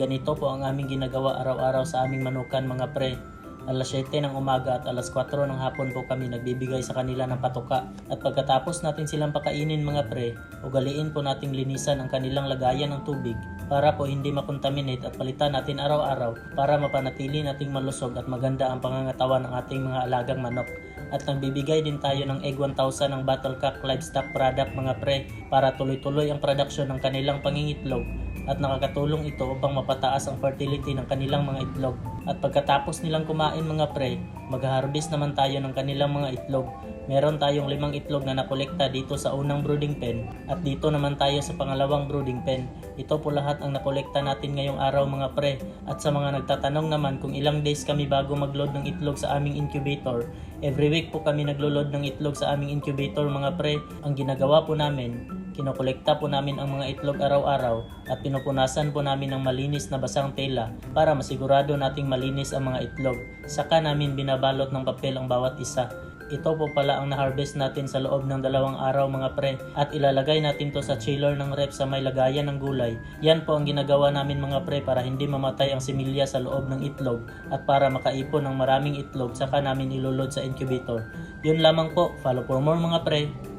Ganito po ang aming ginagawa araw-araw sa aming manukan mga pre. Alas 7 ng umaga at alas 4 ng hapon po kami nagbibigay sa kanila ng patuka. At pagkatapos natin silang pakainin mga pre, ugaliin po nating linisan ang kanilang lagayan ng tubig para po hindi makontaminate at palitan natin araw-araw para mapanatili nating malusog at maganda ang pangangatawan ng ating mga alagang manok. At nagbibigay din tayo ng Egg 1000 ng Battlecock Livestock Product mga pre para tuloy-tuloy ang produksyon ng kanilang pangingitlog at nakakatulong ito upang mapataas ang fertility ng kanilang mga itlog. At pagkatapos nilang kumain mga pre, mag-harvest naman tayo ng kanilang mga itlog. Meron tayong limang itlog na nakolekta dito sa unang brooding pen at dito naman tayo sa pangalawang brooding pen. Ito po lahat ang nakolekta natin ngayong araw mga pre. At sa mga nagtatanong naman kung ilang days kami bago mag-load ng itlog sa aming incubator, every week po kami naglo-load ng itlog sa aming incubator mga pre. Ang ginagawa po namin, kinokolekta po namin ang mga itlog araw-araw at pinupunasan po namin ng malinis na basang tela para masigurado nating malinis ang mga itlog. Saka namin binabalot ng papel ang bawat isa. Ito po pala ang na-harvest natin sa loob ng dalawang araw mga pre at ilalagay natin to sa chiller ng rep sa may lagayan ng gulay. Yan po ang ginagawa namin mga pre para hindi mamatay ang similya sa loob ng itlog at para makaipon ng maraming itlog saka namin ilulod sa incubator. Yun lamang po, follow for more mga pre.